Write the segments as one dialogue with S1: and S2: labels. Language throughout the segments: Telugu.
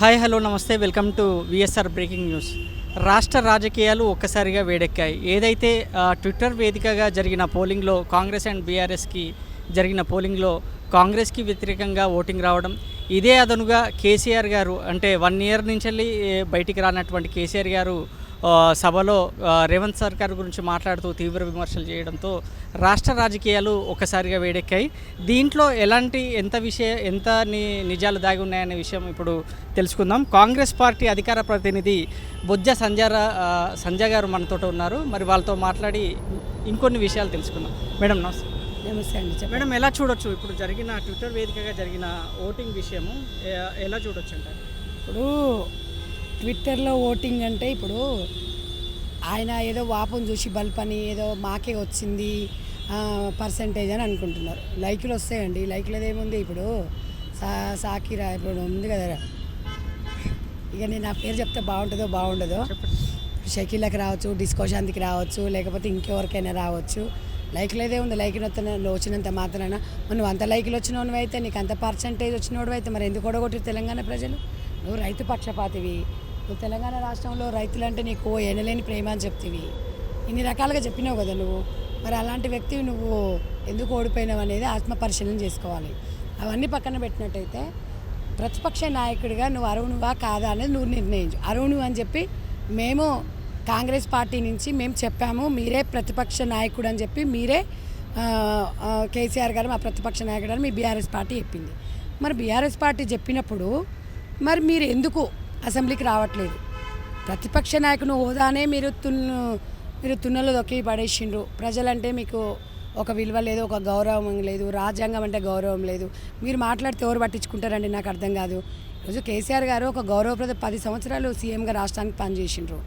S1: హాయ్ హలో నమస్తే welcome to VSR breaking news రాష్ట్ర రాజకీయాలు ఒక్కసారిగా వేడెక్కాయి. ఏదైతే ట్విట్టర్ వేదికగా జరిగిన పోలింగ్లో కాంగ్రెస్ అండ్ బీఆర్ఎస్కి జరిగిన పోలింగ్లో కాంగ్రెస్కి వ్యతిరేకంగా ఓటింగ్ రావడం ఇదే అదనుగా కేసీఆర్ గారు అంటే వన్ ఇయర్ నుంచి వెళ్ళి బయటికి రానటువంటి కేసీఆర్ గారు సభలో రేవంత్ సర్కార్ గురించి మాట్లాడుతూ తీవ్ర విమర్శలు చేయడంతో రాష్ట్ర రాజకీయాలు ఒక్కసారిగా వేడెక్కాయి. దీంట్లో ఎలాంటి ఎంత విషయ ఎంత నిజాలు దాగి ఉన్నాయనే విషయం ఇప్పుడు తెలుసుకుందాం. కాంగ్రెస్ పార్టీ అధికార ప్రతినిధి బొజ్జ సంజార సంజయ్ గారు మనతో ఉన్నారు. మరి వాళ్ళతో మాట్లాడి ఇంకొన్ని విషయాలు తెలుసుకుందాం. మేడం నమస్తే.
S2: నమస్తే అండి
S1: మేడం ఎలా చూడొచ్చు? ఇప్పుడు జరిగిన ట్విట్టర్ వేదికగా జరిగిన ఓటింగ్ విషయము ఎలా చూడొచ్చు అంటారు?
S2: ఇప్పుడు ట్విట్టర్లో ఓటింగ్ అంటే ఇప్పుడు ఆయన ఏదో వాపం చూసి బల్పని ఏదో మాకే వచ్చింది పర్సంటేజ్ అని అనుకుంటున్నారు. లైకులు వస్తాయండి. లైకులది ఏముంది ఇప్పుడు? సా సాకిరా ఇప్పుడు ఉంది కదా. ఇక నేను నా పేరు చెప్తే బాగుంటుందో బాగుండదో షకీలకు రావచ్చు డిస్కో శాంతికి రావచ్చు లేకపోతే ఇంకెవరికైనా రావచ్చు. లైక్లు ఏదే ఉంది లైక్ వచ్చినంత మాత్రాన. మనం అంత లైకులు వచ్చినోడు అయితే నీకు అంత పర్సంటేజ్ వచ్చినోడు అయితే మరి ఎందుకు ఓడగొట్టి తెలంగాణ ప్రజలు? నువ్వు రైతు పక్షపాతివి. నువ్వు తెలంగాణ రాష్ట్రంలో రైతులంటే నీకు ఎనలేని ప్రేమ అని చెప్తివి. ఇన్ని రకాలుగా చెప్పినావు కదా నువ్వు. మరి అలాంటి వ్యక్తివి నువ్వు ఎందుకు ఓడిపోయినావు అనేది ఆత్మపరిశీలన చేసుకోవాలి. అవన్నీ పక్కన పెట్టినట్టయితే ప్రతిపక్ష నాయకుడిగా నువ్వు అరువునువా కాదా అనేది నువ్వు నిర్ణయించు. అరువును అని చెప్పి మేము కాంగ్రెస్ పార్టీ నుంచి మేము చెప్పాము మీరే ప్రతిపక్ష నాయకుడు అని చెప్పి మీరే కేసీఆర్ గారు మా ప్రతిపక్ష నాయకుడు అని మీ బీఆర్ఎస్ పార్టీ చెప్పింది. మరి బీఆర్ఎస్ పార్టీ చెప్పినప్పుడు మరి మీరు ఎందుకు అసెంబ్లీకి రావట్లేదు. ప్రతిపక్ష నాయకుని హోదానే మీరు తున్ను మీరు తున్నలు దొక్కి పడేసిండ్రు. ప్రజలంటే మీకు ఒక విలువ లేదు ఒక గౌరవం లేదు రాజ్యాంగం అంటే గౌరవం లేదు. మీరు మాట్లాడితే ఎవరు పట్టించుకుంటారండి నాకు అర్థం కాదు. ఈరోజు కేసీఆర్ గారు ఒక గౌరవప్రద పది సంవత్సరాలు సీఎంగా రాష్ట్రానికి పనిచేసిండ్రు.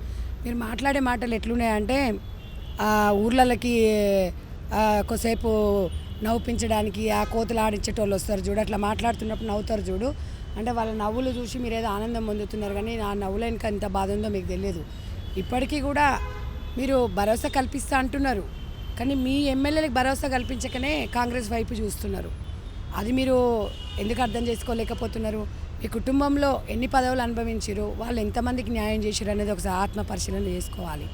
S2: మీరు మాట్లాడే మాటలు ఎట్లున్నాయంటే ఆ ఊర్లకి కొద్దిసేపు నవ్వుపించడానికి ఆ కోతులు ఆడించేటోళ్ళు వస్తారు చూడు అట్లా మాట్లాడుతున్నప్పుడు నవ్వుతారు చూడు. అంటే వాళ్ళ నవ్వులు చూసి మీరు ఏదో ఆనందం పొందుతున్నారు కానీ ఆ నవ్వుల వెనుక ఎంత బాధ ఉందో మీకు తెలియదు. ఇప్పటికీ కూడా మీరు భరోసా కల్పిస్తా అంటున్నారు. కానీ మీ ఎమ్మెల్యేలకు భరోసా కల్పించకనే కాంగ్రెస్ వైపు చూస్తున్నారు. అది మీరు ఎందుకు అర్థం చేసుకోలేకపోతున్నారు? మీ కుటుంబంలో ఎన్ని పదవులు అనుభవించారు వాళ్ళు ఎంతమందికి న్యాయం చేశారు అనేది ఒకసారి ఆత్మ పరిశీలన చేసుకోవాలి.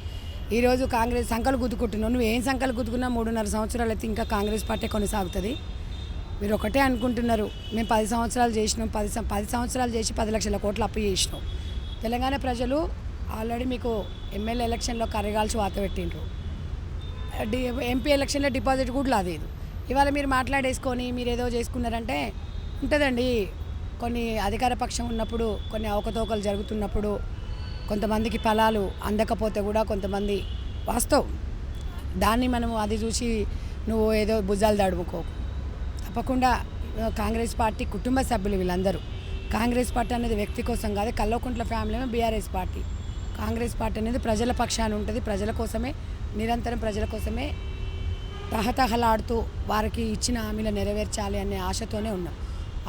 S2: ఈరోజు కాంగ్రెస్ సంకలు గుద్దుకుంటున్నావు. నువ్వు ఏం సంకలు గుద్దుకున్నా మూడున్నర సంవత్సరాలు అయితే ఇంకా కాంగ్రెస్ పార్టీ కొనసాగుతుంది. మీరు ఒకటే అనుకుంటున్నారు. మేము పది సంవత్సరాలు చేసినాం. పది సం- పది సంవత్సరాలు చేసి పది లక్షల కోట్లు అప్పు చేసినాం. తెలంగాణ ప్రజలు ఆల్రెడీ మీకు ఎమ్మెల్యే ఎలక్షన్లో కరగాల్సి వాత పెట్టిండ్రు. డి ఎంపీ ఎలక్షన్లో డిపాజిట్ కూడా లేదు ఇవాళ మీరు మాట్లాడేసుకొని మీరు ఏదో చేసుకున్నారంటే ఉంటుందండి. కొన్ని అధికార పక్షం ఉన్నప్పుడు కొన్ని అవకతవకలు జరుగుతున్నప్పుడు కొంతమందికి ఫలాలు అందకపోతే కూడా కొంతమంది వాస్తవం. దాన్ని మనం అది చూసి నువ్వు ఏదో భుజాలు దడుముకోకు. తప్పకుండా కాంగ్రెస్ పార్టీ కుటుంబ సభ్యులు వీళ్ళందరూ. కాంగ్రెస్ పార్టీ అనేది వ్యక్తి కోసం కాదు Kalvakuntla family BRS party. Congress party అనేది ప్రజల పక్షాన ఉంటుంది ప్రజల కోసమే నిరంతరం ప్రజల కోసమే తహతహలాడుతూ వారికి ఇచ్చిన హామీలు నెరవేర్చాలి అనే ఆశతోనే ఉన్నాం.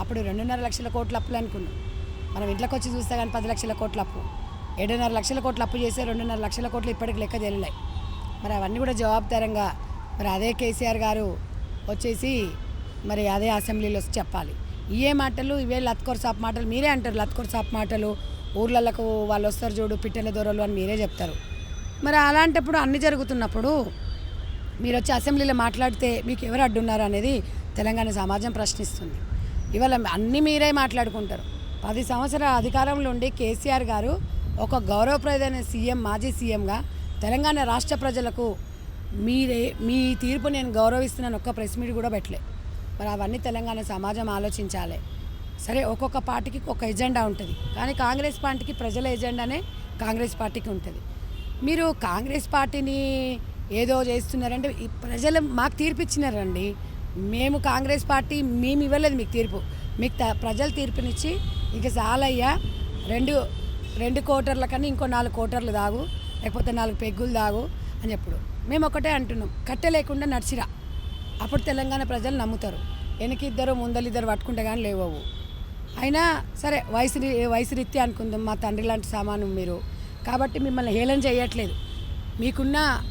S2: అప్పుడు రెండున్నర లక్షల కోట్ల అప్పులు అనుకున్నాం. మనం ఇంట్లోకి వచ్చి చూస్తే కానీ పది లక్షల కోట్ల అప్పు. ఏడున్నర లక్షల కోట్ల అప్పు చేస్తే రెండున్నర లక్షల కోట్లు ఇప్పటికి లెక్క తెలియలే మరి అవన్నీ కూడా జవాబుదారంగా మరి అదే కేసీఆర్ గారు వచ్చేసి మరి అదే అసెంబ్లీలో వచ్చి చెప్పాలి. ఇవే మాటలు ఇవే లత్కోర్ సాప్ మాటలు మీరే అంటారు లత్కోర్ సాప్ మాటలు ఊర్లకు వాళ్ళు వస్తారు చూడు పిట్టెల దొరలు అని మీరే చెప్తారు. మరి అలాంటప్పుడు అన్ని జరుగుతున్నప్పుడు మీరు వచ్చి అసెంబ్లీలో మాట్లాడితే మీకు ఎవరు అడ్డున్నారు అనేది తెలంగాణ సమాజం ప్రశ్నిస్తుంది. ఇవాళ అన్నీ మీరే మాట్లాడుకుంటారు. పది సంవత్సరాల అధికారంలో ఉండి కేసీఆర్ గారు ఒక గౌరవప్రదమైన సీఎం మాజీ సీఎంగా తెలంగాణ రాష్ట్ర ప్రజలకు మీరే మీ తీర్పు నేను గౌరవిస్తున్నాను ఒక్క ప్రెస్ మీట్ కూడా పెట్టలే. మరి అవన్నీ తెలంగాణ సమాజం ఆలోచించాలి. సరే ఒక్కొక్క పార్టీకి ఒక ఎజెండా ఉంటుంది. కానీ కాంగ్రెస్ పార్టీకి ప్రజల ఎజెండానే కాంగ్రెస్ పార్టీకి ఉంటుంది. మీరు కాంగ్రెస్ పార్టీని ఏదో చేస్తున్నారంటే ఈ ప్రజలు మాకు తీర్పు ఇచ్చినారండి. మేము కాంగ్రెస్ పార్టీ మేము ఇవ్వలేదు మీకు తీర్పు. మీకు త- ప్రజలు తీర్పునిచ్చి ఇక చాలయ్యా. రెండు రెండు కోటర్ల కన్నా ఇంకో నాలుగు కోటర్లు దాగు లేకపోతే నాలుగు పెగ్గులు దాగు అని చెప్పుడు. మేము ఒకటే అంటున్నాం. కట్టె లేకుండా నడిచిరా. అప్పుడు తెలంగాణ ప్రజలు నమ్ముతారు. వెనక ఇద్దరు ముందలిద్దరు పట్టుకుంటే కానీ లేవవు అయినా సరే వయసు రీ- వయసు రీత్యా అనుకుందాం మా తండ్రి లాంటి సామాను మీరు. కాబట్టి మిమ్మల్ని హేళన చేయట్లేదు. మీకున్న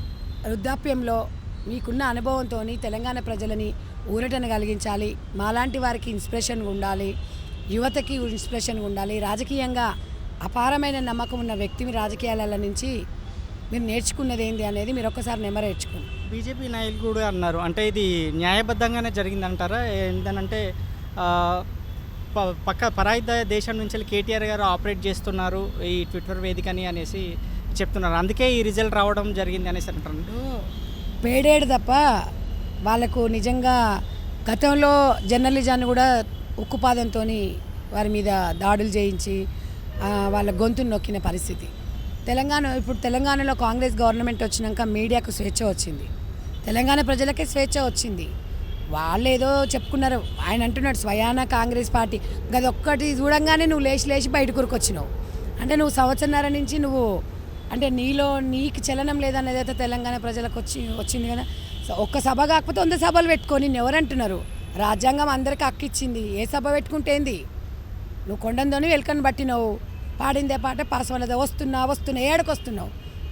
S2: వృద్ధాప్యంలో మీకున్న అనుభవంతో తెలంగాణ ప్రజలని ఊరటన కలిగించాలి. మాలాంటి వారికి ఇన్స్పిరేషన్గా ఉండాలి. యువతకి ఇన్స్పిరేషన్గా ఉండాలి. రాజకీయంగా అపారమైన నమ్మకం ఉన్న వ్యక్తిని రాజకీయాల నుంచి మీరు నేర్చుకున్నది ఏంది అనేది మీరు ఒక్కసారి నెమరేర్చుకోండి
S1: బీజేపీ నాయకులు కూడా అన్నారు. అంటే ఇది న్యాయబద్ధంగానే జరిగిందంటారా? ఏంటంటే పక్క పరాయి దేశం నుంచి వెళ్ళి కేటీఆర్ గారు ఆపరేట్ చేస్తున్నారు ఈ ట్విట్టర్ వేదికని అనేసి చెప్తున్నారు. అందుకే ఈ రిజల్ట్ రావడం జరిగింది అనేసి అంటారు
S2: పేడేడు తప్ప వాళ్ళకు నిజంగా గతంలో జర్నలిజాన్ని కూడా ఉక్కుపాదంతో వారి మీద దాడులు చేయించి వాళ్ళ గొంతును నొక్కిన పరిస్థితి. తెలంగాణ ఇప్పుడు తెలంగాణలో కాంగ్రెస్ గవర్నమెంట్ వచ్చినాక మీడియాకు స్వేచ్ఛ వచ్చింది. తెలంగాణ ప్రజలకే స్వేచ్ఛ వచ్చింది. వాళ్ళు ఏదో చెప్పుకున్నారు. ఆయన అంటున్నాడు స్వయాన కాంగ్రెస్ పార్టీ. గదొక్కటి చూడంగానే నువ్వు లేచి లేచి బయట కూరుకొచ్చినావు. అంటే నువ్వు సంవత్సరన్నర నుంచి నువ్వు అంటే నీలో నీకు చలనం లేదనేది అయితే తెలంగాణ ప్రజలకు వచ్చి వచ్చింది కదా. ఒక్క సభ కాకపోతే వంద సభలు పెట్టుకొని ఎవరంటున్నారు రాజ్యాంగం అందరికీ హక్కు ఇచ్చింది. ఏ సభ పెట్టుకుంటే ఏంది? నువ్వు కొండందోని వెల్కని పట్టినావు. పాడిందే పాట పాసవలదే వస్తున్నా వస్తున్నా ఏడకు వస్తున్నావు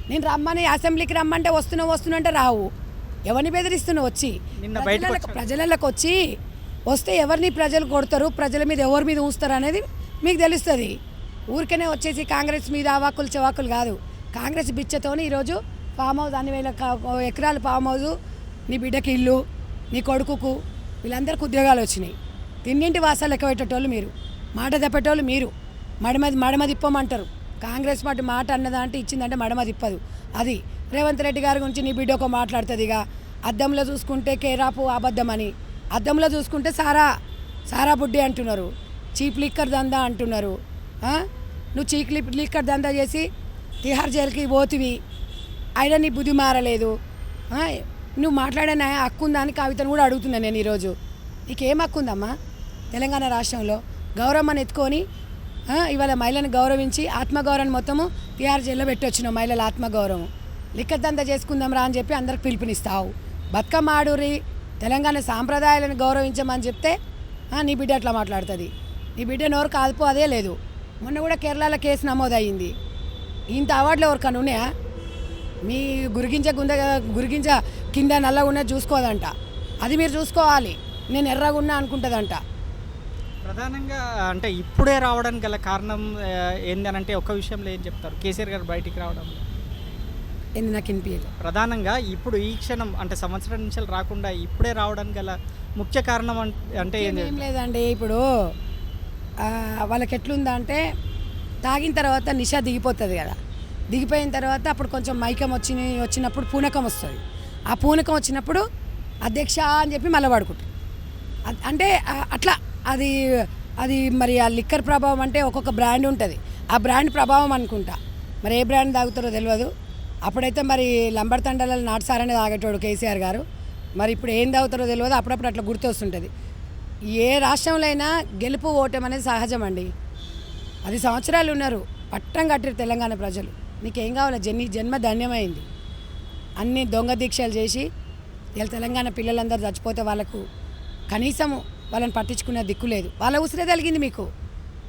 S2: నేను రమ్మని అసెంబ్లీకి రమ్మంటే వస్తున్నావు వస్తున్నా అంటే రావు. ఎవరిని బెదిరిస్తున్నావు వచ్చి? ప్రజలకు వచ్చి వస్తే ఎవరిని ప్రజలు కొడతారు? ప్రజల మీద ఎవరి మీద ఉంచుతారు అనేది మీకు తెలుస్తుంది. ఊరికనే వచ్చేసి కాంగ్రెస్ మీద అవాకులు చవాకులు కాదు. కాంగ్రెస్ బిచ్చతోని ఈరోజు ఫామ్ హౌస్ అన్ని వేల ఎకరాల ఫామ్ హౌస్ నీ బిడ్డకి ఇల్లు నీ కొడుకుకు వీళ్ళందరికీ ఉద్యోగాలు వచ్చినాయి. తిన్నింటి వాసాలు లెక్క పెట్టేటోళ్ళు మీరు. మాట తప్పేటోళ్ళు మీరు. మడమది మడమ తిప్పమంటారు కాంగ్రెస్ పార్టీ మాట అన్నదంటే ఇచ్చిందంటే మడమ తిప్పదు అది రేవంత్ రెడ్డి గారి గురించి నీ బిడ్డ ఒక మాట్లాడుతుంది ఇక అద్దంలో చూసుకుంటే కేరాపు అబద్ధమని. అద్దంలో చూసుకుంటే సారా సారా బుడ్డి అంటున్నారు. చీప్ లిక్కర్ దందా అంటున్నారు. నువ్వు చీప్ లిప్ లిక్కర్ దందా చేసి తిహార్ జైలుకి పోతివి. అయినా నీ బుద్ధి మారలేదు. నువ్వు మాట్లాడే నా హక్కు ఉందా అని కవితను కూడా అడుగుతున్నాను నేను ఈరోజు. నీకేం హక్కు ఉందమ్మా తెలంగాణ రాష్ట్రంలో గౌరమ్మని ఎత్తుకొని ఇవాళ మహిళను గౌరవించి ఆత్మగౌరవం మొత్తము తిహార్ జైల్లో మహిళల ఆత్మగౌరవం లిక్కద్దంతా చేసుకుందాం రా అని చెప్పి అందరికి పిలుపునిస్తావు. బతుకమ్మ ఆడూరి తెలంగాణ సాంప్రదాయాలను గౌరవించమని చెప్తే నీ బిడ్డ అట్లా మాట్లాడుతుంది. నీ బిడ్డ నోరు కాదుపో అదే లేదు. మొన్న కూడా కేరళలో కేసు నమోదయ్యింది. ఇంత అవార్డులు ఎవరికన్నా ఉన్నాయా? మీ గురిగింజ గుంద గురిగింజ కింద నల్లగా ఉన్నా చూసుకోదంట. అది మీరు చూసుకోవాలి. నేను ఎర్రగా ఉన్నా అనుకుంటుందంట.
S1: ప్రధానంగా అంటే ఇప్పుడే రావడానికి గల కారణం ఆ, ఏందనంటే ఒక్క విషయంలో ఏం చెప్తారు? కేసీఆర్ గారు బయటికి రావడం.
S2: ఏంది నాకు వినిపించదు
S1: ప్రధానంగా ఇప్పుడు ఈ క్షణం అంటే సంవత్సరం నుంచి రాకుండా ఇప్పుడే రావడానికి గల ముఖ్య కారణం అంటే ఏం
S2: లేదండి ఇప్పుడు వాళ్ళకి ఎట్లుందా అంటే తాగిన తర్వాత నిషా దిగిపోతుంది కదా. దిగిపోయిన తర్వాత అప్పుడు కొంచెం మైకం వచ్చి వచ్చినప్పుడు పూనకం వస్తుంది. ఆ పూనకం వచ్చినప్పుడు అధ్యక్ష అని చెప్పి మళ్ళీ అంటే అట్లా అది అది మరి ఆ లిక్కర్ ప్రభావం అంటే ఒక్కొక్క బ్రాండ్ ఉంటుంది. ఆ బ్రాండ్ ప్రభావం అనుకుంటా. మరి ఏ బ్రాండ్ తాగుతారో తెలియదు అప్పుడైతే మరి లంబర్ తండలలో నాటుసారనే తాగేటోడు కేసీఆర్ గారు. మరి ఇప్పుడు ఏం తాగుతారో తెలియదు అప్పుడప్పుడు అట్లా గుర్తొస్తుంటుంది. ఏ రాష్ట్రంలో అయినా గెలుపు ఓటం అనేది సహజం అండి. అది సంవత్సరాలు ఉన్నారు. పట్టం కట్టారు తెలంగాణ ప్రజలు. నీకేం కావాలి? జన్ని జన్మ ధన్యమైంది. అన్ని దొంగ దీక్షలు చేసి ఇలా తెలంగాణ పిల్లలందరూ చచ్చిపోతే వాళ్ళకు కనీసం వాళ్ళని పట్టించుకునే దిక్కు లేదు. వాళ్ళ ఉసిరే తలిగింది మీకు.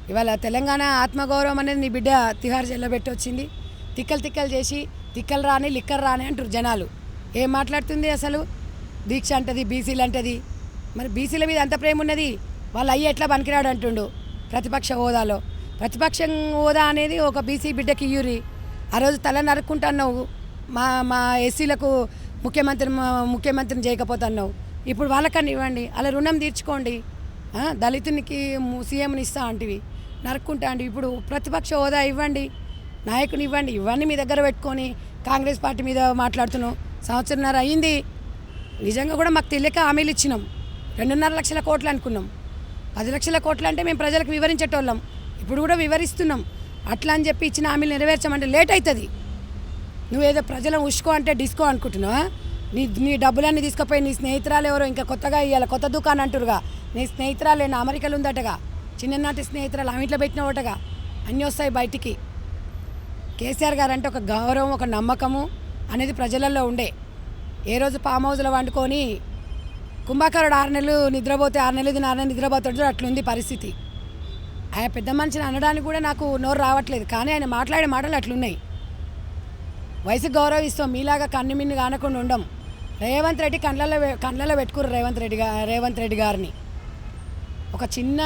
S2: ఇవాళ తెలంగాణ ఆత్మగౌరవం అనేది నీ బిడ్డ తిహార్ జైల్లో పెట్టి వచ్చింది. తిక్కలు తిక్కలు చేసి తిక్కలు రాని లిక్కర్ రాని అంటారు జనాలు. ఏం మాట్లాడుతుంది అసలు? దీక్ష అంటది బీసీలు అంటది. మరి బీసీల మీద అంత ప్రేమ ఉన్నది? వాళ్ళు అయ్యి ఎట్లా పనికిరాడు అంటుండు ప్రతిపక్ష హోదాలో. ప్రతిపక్షం హోదా అనేది ఒక బీసీ బిడ్డకి ఇయ్యూరి ఆ రోజు తల నరుక్కుంటున్నావు మా మా ఎస్సీలకు ముఖ్యమంత్రి మా- ముఖ్యమంత్రిని చేయకపోతున్నావు ఇప్పుడు వాళ్ళకన్నా ఇవ్వండి అలా రుణం తీర్చుకోండి. దళితునికి సీఎంని ఇస్తా అంటివి నరుక్కుంటా అంటే ఇప్పుడు ప్రతిపక్ష హోదా ఇవ్వండి నాయకుని ఇవ్వండి ఇవన్నీ మీ దగ్గర పెట్టుకొని కాంగ్రెస్ పార్టీ మీద మాట్లాడుతున్నాం సంవత్సరంన్నర అయింది. నిజంగా కూడా మాకు తెలియక హామీలు ఇచ్చినాం. రెండున్నర లక్షల కోట్లు అనుకున్నాం. పది లక్షల కోట్లు అంటే మేము ప్రజలకు వివరించేటోళ్ళం. ఇప్పుడు కూడా వివరిస్తున్నాం. అట్లా అని చెప్పి ఇచ్చిన హామీలు నెరవేర్చమంటే లేట్ అవుతుంది నువ్వేదో ప్రజలను ఉష్కో అంటే డిస్కో అనుకుంటున్నావా? నీ నీ డబ్బులన్నీ తీసుకుపోయి నీ స్నేహితురాలు ఎవరో ఇంకా కొత్తగా ఇవ్వాలి కొత్త దుకాణం అంటురుగా. నీ స్నేహితురాలు నా అమెరికాలో ఉందటగా. చిన్ననాటి స్నేహితురాలు ఆమె ఇంట్లో పెట్టిన ఒకటగా అన్నీ వస్తాయి బయటికి. కేసీఆర్ గారు అంటే ఒక గౌరవం ఒక నమ్మకము అనేది ప్రజలలో ఉండే. ఏ రోజు ఫామ్ హౌస్లో వండుకొని కుంభాకారుడు ఆరు నెలలు నిద్రపోతే ఆరు నెలలు ఆరు నెలలు నిద్రపోతాడు అట్లుంది పరిస్థితి. ఆయన పెద్ద మనిషిని అనడానికి కూడా నాకు నోరు రావట్లేదు కానీ ఆయన మాట్లాడే మాటలు అట్లున్నాయి. వయసు గౌరవిస్తాం మీలాగా కన్ను మిన్ను కానకుండా ఉండం. రేవంత్ రెడ్డి కండ్లలో కండ్లలో పెట్టుకురు పెట్టుకుర్రు రేవంత్ రెడ్డి గా రేవంత్ రెడ్డి గారిని. ఒక చిన్న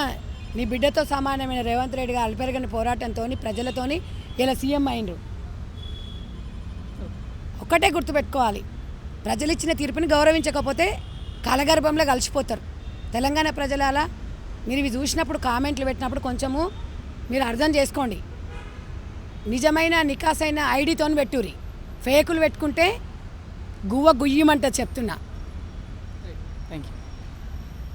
S2: నీ బిడ్డతో సమానమైన రేవంత్ రెడ్డి గారు అల్పెరగని పోరాటంతో ప్రజలతోని ఇలా సీఎం అయిండ్రు. ఒక్కటే గుర్తుపెట్టుకోవాలి. ప్రజలు ఇచ్చిన తీర్పుని గౌరవించకపోతే కాలగర్భంలో కలిసిపోతారు. తెలంగాణ ప్రజల అలా మీరు ఇవి చూసినప్పుడు కామెంట్లు పెట్టినప్పుడు కొంచెము మీరు అర్థం చేసుకోండి. నిజమైన నికాసైన ఐడితో పెట్టుర్రి. ఫేకులు పెట్టుకుంటే గువ్వ గుయ్యమంట చెప్తున్నా.